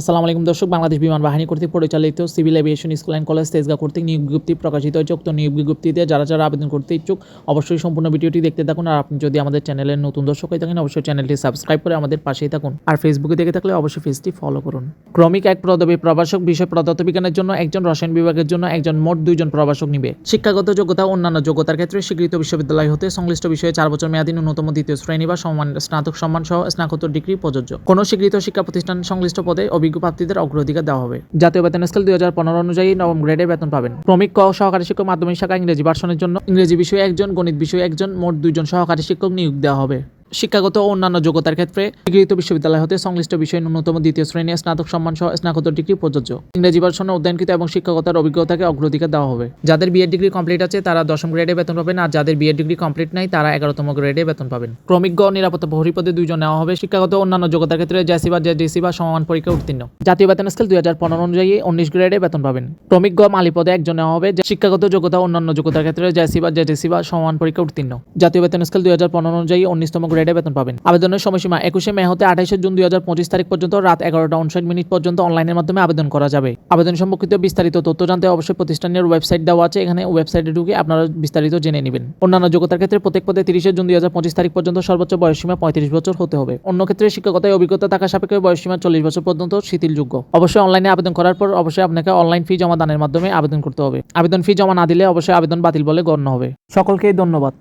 আসসালামু আলাইকুম দর্শক, বাংলাদেশ বিমান বাহিনী কর্তৃক পরিচালিত civil aviation school and college Tejgaon কর্তৃক নিয়োগ বিজ্ঞপ্তি প্রকাশিত হয়েছে। উক্ত নিয়োগ বিজ্ঞপ্তিতে যারা যারা আবেদন করতে ইচ্ছুক, অবশ্যই সম্পূর্ণ ভিডিওটি দেখতে থাকুন। আর আপনি যদি আমাদের চ্যানেলের নতুন দর্শক হয়ে থাকেন, অবশ্যই চ্যানেলটি সাবস্ক্রাইব করে আমাদের পাশেই থাকুন। আর ফেসবুকে দেখে থাকলে অবশ্যই পেজটি ফলো করুন। ক্রমিক এক পদবী প্রভাষক, বিষয় পদার্থবিজ্ঞানের জন্য একজন, রসায়ন বিভাগের জন্য একজন, মোট দুইজন প্রভাষক নিবে। শিক্ষাগত যোগ্যতা অন্যান্য যোগ্যতার ক্ষেত্রে স্বীকৃত বিশ্ববিদ্যালয় হতে সংশ্লিষ্ট বিষয়ে চার বছর মেয়াদী ন্যূনতম দ্বিতীয় শ্রেণি বা সমান স্নাতক সম্মান সহ স্নাতকোত্তর ডিগ্রি প্রযোজ্য। কোনো স্বীকৃত শিক্ষা প্রতিষ্ঠান সংশ্লিষ্ট পদে অভিজ্ঞ প্রার্থীদের অগ্রাধিকার দেওয়া হবে। জাতীয় বেতন স্কেল দুই হাজার পনেরো অনুযায়ী নবম গ্রেডে বেতন পাবেন। ক্রমিক ক সহকারী শিক্ষক মাধ্যমিক শাখা ইংরেজি ভার্সনের জন্য ইংরেজি বিষয়ে একজন, গণিত বিষয়ে একজন, মোট দুইজন সহকারী শিক্ষক নিয়োগ দেওয়া হবে। শিক্ষাগত ও অন্যান্য যোগ্যতার ক্ষেত্রে স্বীকৃত বিশ্ববিদ্যালয় হতে সংশ্লিষ্ট বিষয়ে ন্যূনতম দ্বিতীয় শ্রেণি স্নাতক সম্মান সহ স্নাতকোত্তর ডিগ্রি প্রযোজ্য। ইংরেজি ভার্সনে অধ্যয়নকৃত এবং শিক্ষকতার অভিজ্ঞতাকে অগ্রাধিকার দেওয়া হবে। যাদের বিএড ডিগ্রি কমপ্লিট আছে, তারা দশম গ্রেডে বেতন পাবেন আর যাদের বিএড ডিগ্রি কমপ্লিট নাই, তারা এগারোতম গ্রেডে বেতন পাবেন। ক্রমিক গ নিরাপত্তা প্রহরী পদে দুইজন নেওয়া হবে। শিক্ষাগত অন্যান্য যোগ্যতার ক্ষেত্রে জেসি বা জেডিসি বা সমান পরীক্ষা উত্তীর্ণ। জাতীয় বেতন স্কেল দুই হাজার পনেরো অনুযায়ী উনিশ গ্রেডে বেতন পাবেন। ক্রমিক গ মালি পদে একজন নেওয়া হবে। যে শিক্ষাগত যোগ্যতা অন্যান্য যোগ্যতার ক্ষেত্রে জেসি বা জেডিসি বা সমান পরীক্ষা উত্তীর্ণ। জাতীয় বেতন স্কেল দুই হাজার পনেরো অনুযায়ী উনিশতম গ্রেডে বেতন পাবেন। আবেদনের সময়সীমা একুশে মে হতে আঠাশে জুন দুই হাজার পঁচিশ তারিখ পর্যন্ত রাত এগারোটা উনষাট মিনিট পর্যন্ত অনলাইনের মাধ্যমে আবেদন করা যাবে। আবেদন সম্পর্কিত বিস্তারিত তথ্য জানতে অবশ্যই প্রতিষ্ঠানের ওয়েবসাইট দেওয়া আছে, এখানে ওয়েবসাইটে ঢুকে আপনারা বিস্তারিত জেনে নেবেন। অন্যান্য যোগ্যতার ক্ষেত্রে প্রত্যেক পদে তিরিশে জুন দুই হাজার পঁচিশ তারিখ পর্যন্ত সর্বোচ্চ বয়সসীমা পঁয়ত্রিশ বছর হতে হবে। অন্য ক্ষেত্রে শিক্ষকতায় অভিজ্ঞতা থাকা সাপেক্ষে বয়সসীমা চল্লিশ বছর পর্যন্ত শিথিলযোগ্য। অবশ্যই অনলাইনে আবেদন করার পর অবশ্যই আপনাকে অনলাইন ফি জমা দানের মাধ্যমে আবেদন করতে হবে। আবেদন ফি জমা না দিলে অবশ্যই আবেদন বাতিল বলে গণ্য হবে। সকলকেই ধন্যবাদ।